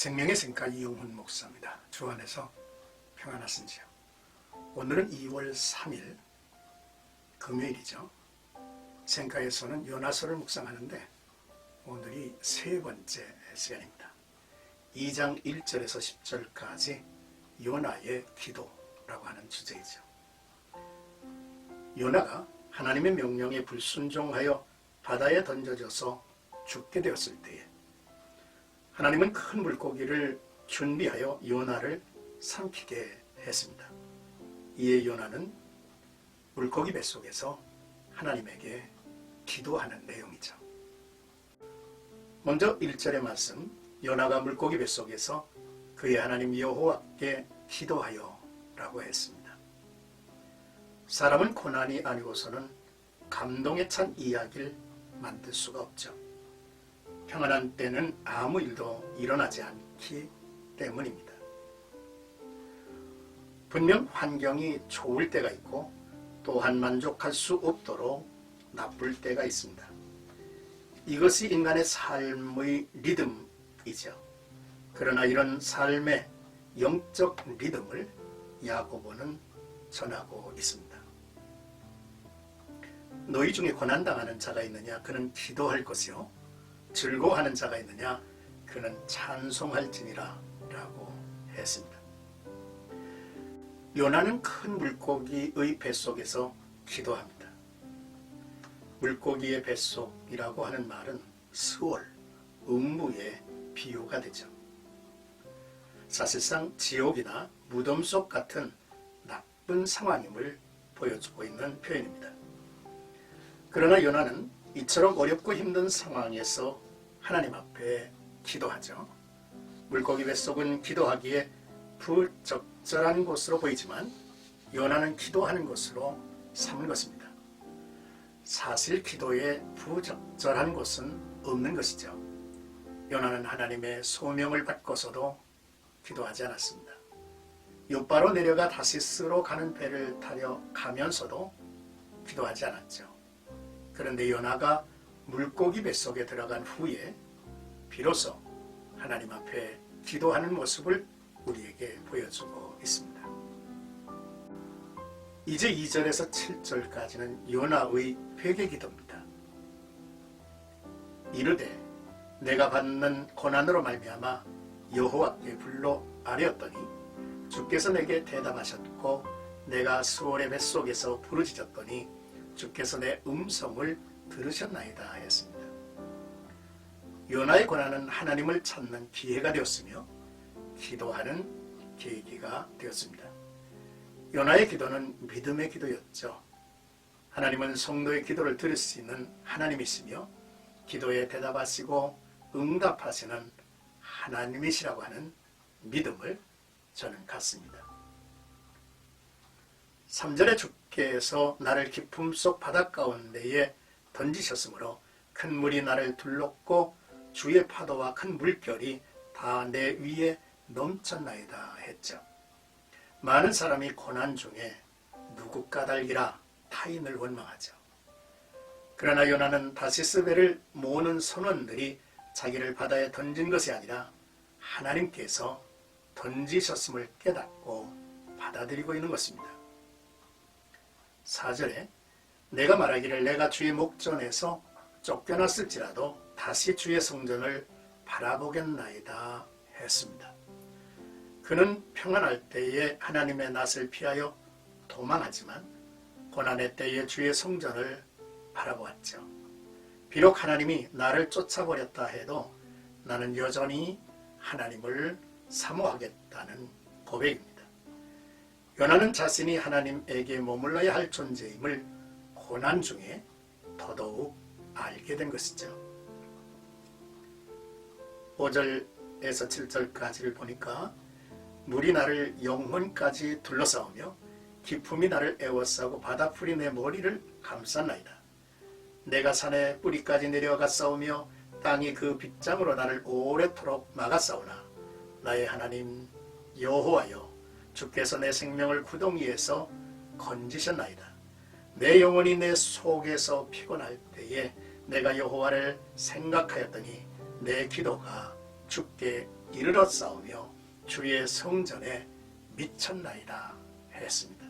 생명의 생가 이용훈 목사입니다. 주 안에서 평안하신지요. 오늘은 2월 3일 금요일이죠. 생가에서는 요나서를 묵상하는데 오늘이 세 번째 시간입니다. 2장 1절에서 10절까지 요나의 기도라고 하는 주제이죠. 요나가 하나님의 명령에 불순종하여 바다에 던져져서 죽게 되었을 때에 하나님은 큰 물고기를 준비하여 요나를 삼키게 했습니다. 이에 요나는 물고기 뱃속에서 하나님에게 기도하는 내용이죠. 먼저 1절의 말씀 요나가 물고기 뱃속에서 그의 하나님 여호와께 기도하여 라고 했습니다. 사람은 고난이 아니고서는 감동에 찬 이야기를 만들 수가 없죠. 평안한 때는 아무 일도 일어나지 않기 때문입니다. 분명 환경이 좋을 때가 있고 또한 만족할 수 없도록 나쁠 때가 있습니다. 이것이 인간의 삶의 리듬이죠. 그러나 이런 삶의 영적 리듬을 야고보는 전하고 있습니다. 너희 중에 고난당하는 자가 있느냐? 그는 기도할 것이요. 즐거워하는 자가 있느냐? 그는 찬송할지니라 라고 했습니다. 요나는 큰 물고기의 뱃속에서 기도합니다. 물고기의 뱃속이라고 하는 말은 스월, 음무의 비유가 되죠. 사실상 지옥이나 무덤 속 같은 나쁜 상황임을 보여주고 있는 표현입니다. 그러나 요나는 이처럼 어렵고 힘든 상황에서 하나님 앞에 기도하죠. 물고기 뱃속은 기도하기에 부적절한 곳으로 보이지만 요나는 기도하는 곳으로 삼은 것입니다. 사실 기도에 부적절한 곳은 없는 것이죠. 요나는 하나님의 소명을 받고서도 기도하지 않았습니다. 요바로 내려가 다시스로 가는 배를 타려 가면서도 기도하지 않았죠. 그런데 요나가 물고기 뱃속에 들어간 후에 비로소 하나님 앞에 기도하는 모습을 우리에게 보여주고 있습니다. 이제 2절에서 7절까지는 요나의 회개 기도입니다. 이르되 내가 받는 고난으로 말미암아 여호와께 불러 아뢰었더니 주께서 내게 대답하셨고 내가 수월의 뱃속에서 부르짖었더니 주께서 내 음성을 들으셨나이다 하였습니다. 요나의 고난은 하나님을 찾는 기회가 되었으며 기도하는 계기가 되었습니다. 요나의 기도는 믿음의 기도였죠. 하나님은 성도의 기도를 들을 수 있는 하나님이시며 기도에 대답하시고 응답하시는 하나님이시라고 하는 믿음을 저는 갖습니다. 3절에 주께서 나를 깊음 속 바닷 가운데에 던지셨으므로 큰 물이 나를 둘렀고 주의 파도와 큰 물결이 다 내 위에 넘쳤나이다 했죠. 많은 사람이 고난 중에 누구 까닭이라 타인을 원망하죠. 그러나 요나는 다시스베를 모으는 선원들이 자기를 바다에 던진 것이 아니라 하나님께서 던지셨음을 깨닫고 받아들이고 있는 것입니다. 4절에 내가 말하기를 내가 주의 목전에서 쫓겨났을지라도 다시 주의 성전을 바라보겠나이다 했습니다. 그는 평안할 때에 하나님의 낯을 피하여 도망하지만 고난의 때에 주의 성전을 바라보았죠. 비록 하나님이 나를 쫓아버렸다 해도 나는 여전히 하나님을 사모하겠다는 고백입니다. 요나는 자신이 하나님에게 머물러야 할 존재임을 고난 중에 더더욱 알게 된 것이죠. 5절에서 7절까지를 보니까 물이 나를 영혼까지 둘러싸우며 기품이 나를 애워싸고 바다풀이 내 머리를 감쌌나이다. 내가 산의 뿌리까지 내려가 싸우며 땅이 그 빗장으로 나를 오래도록 막아 싸우나 나의 하나님 여호와여 주께서 내 생명을 구덩이에서 건지셨나이다. 내 영혼이 내 속에서 피곤할 때에 내가 여호와를 생각하였더니 내 기도가 주께 이르러 싸우며 주의 성전에 미쳤나이다 했습니다.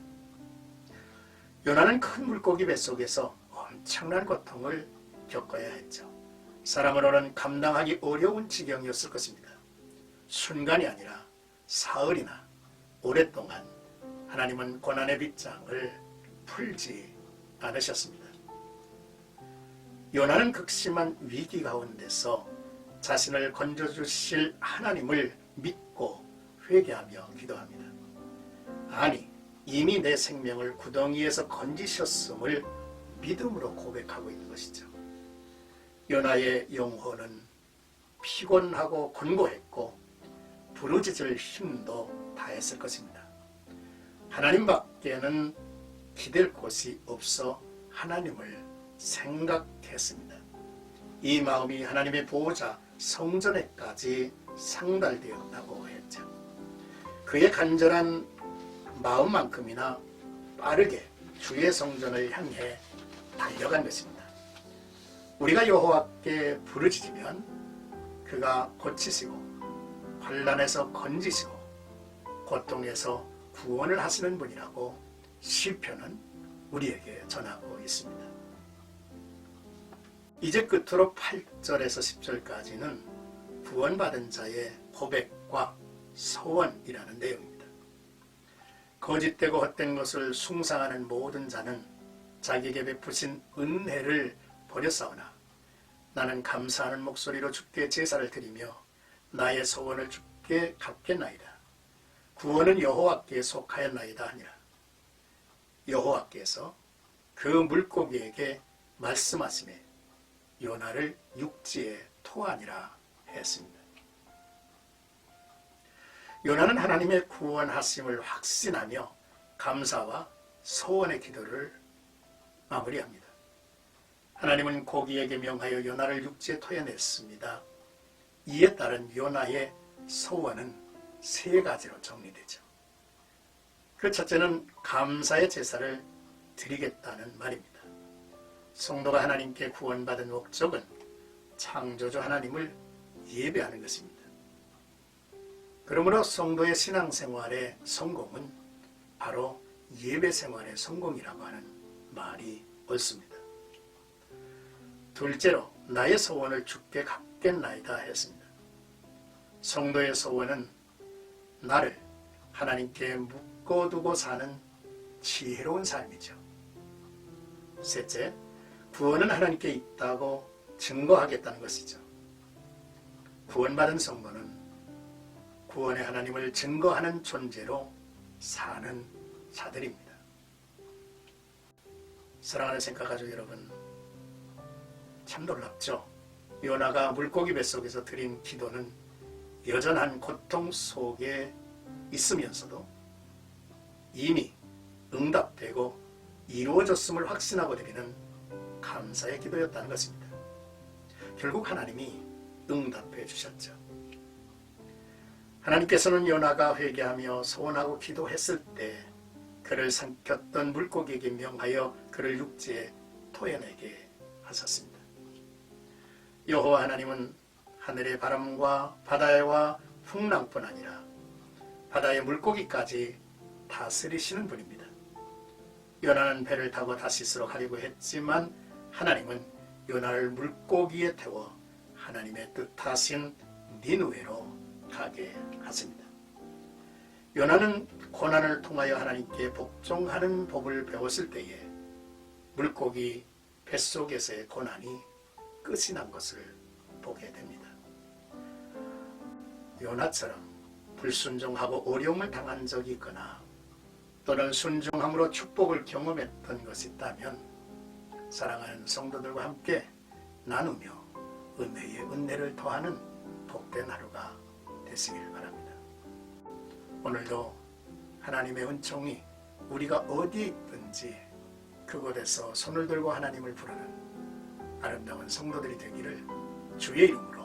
요나는 큰 물고기 뱃속에서 엄청난 고통을 겪어야 했죠. 사람으로는 감당하기 어려운 지경이었을 것입니다. 순간이 아니라 사흘이나 오랫동안 하나님은 고난의 빗장을 풀지 않으셨습니다. 요나는 극심한 위기 가운데서 자신을 건져주실 하나님을 믿고 회개하며 기도합니다. 아니, 이미 내 생명을 구덩이에서 건지셨음을 믿음으로 고백하고 있는 것이죠. 요나의 영혼은 피곤하고 곤고했고 부르짖을 힘도 다했을 것입니다. 하나님밖에는 기댈 곳이 없어 하나님을 생각했습니다. 이 마음이 하나님의 보호자 성전에까지 상달되었다고 했죠. 그의 간절한 마음만큼이나 빠르게 주의 성전을 향해 달려간 것입니다. 우리가 여호와께 부르짖으면 그가 고치시고 환란에서 건지시고 고통에서 구원을 하시는 분이라고 시편은 우리에게 전하고 있습니다. 이제 끝으로 8절에서 10절까지는 구원받은 자의 고백과 소원이라는 내용입니다. 거짓되고 헛된 것을 숭상하는 모든 자는 자기에게 베푸신 은혜를 버렸사오나 나는 감사하는 목소리로 주께 제사를 드리며 나의 소원을 주께 갚겠나이다. 구원은 여호와께 속하였나이다 하니라. 여호와께서 그 물고기에게 말씀하시매 요나를 육지에 토하니라 했습니다. 요나는 하나님의 구원하심을 확신하며 감사와 소원의 기도를 마무리합니다. 하나님은 고기에게 명하여 요나를 육지에 토해냈습니다. 이에 따른 요나의 소원은 세 가지로 정리되죠. 그 첫째는 감사의 제사를 드리겠다는 말입니다. 성도가 하나님께 구원받은 목적은 창조주 하나님을 예배하는 것입니다. 그러므로 성도의 신앙생활의 성공은 바로 예배 생활의 성공이라고 하는 말이 옳습니다. 둘째로 나의 소원을 주께 갚겠나이다 했습니다. 성도의 소원은 나를 하나님께 묶어두고 사는 지혜로운 삶이죠. 셋째, 구원은 하나님께 있다고 증거하겠다는 것이죠. 구원받은 성도는 구원의 하나님을 증거하는 존재로 사는 자들입니다. 사랑하는 생각가족 여러분, 참 놀랍죠? 요나가 물고기 뱃속에서 드린 기도는 여전한 고통 속에 있으면서도 이미 응답되고 이루어졌음을 확신하고 드리는 감사의 기도였다는 것입니다. 결국 하나님이 응답해 주셨죠. 하나님께서는 요나가 회개하며 소원하고 기도했을 때 그를 삼켰던 물고기에게 명하여 그를 육지에 토해내게 하셨습니다. 여호와 하나님은 하늘의 바람과 바다와 풍랑뿐 아니라 바다의 물고기까지 다스리시는 분입니다. 요나는 배를 타고 다시스로 가려고 했지만 하나님은 요나를 물고기에 태워 하나님의 뜻하신 니누에로 가게 하십니다. 요나는 고난을 통하여 하나님께 복종하는 법을 배웠을 때에 물고기 뱃속에서의 고난이 끝이 난 것을 보게 됩니다. 요나처럼 불순종하고 어려움을 당한 적이 있거나 또는 순종함으로 축복을 경험했던 것이 있다면 사랑하는 성도들과 함께 나누며 은혜의 은혜를 더하는 복된 하루가 되시길 바랍니다. 오늘도 하나님의 은총이 우리가 어디에 있든지 그곳에서 손을 들고 하나님을 부르는 아름다운 성도들이 되기를 주의 이름으로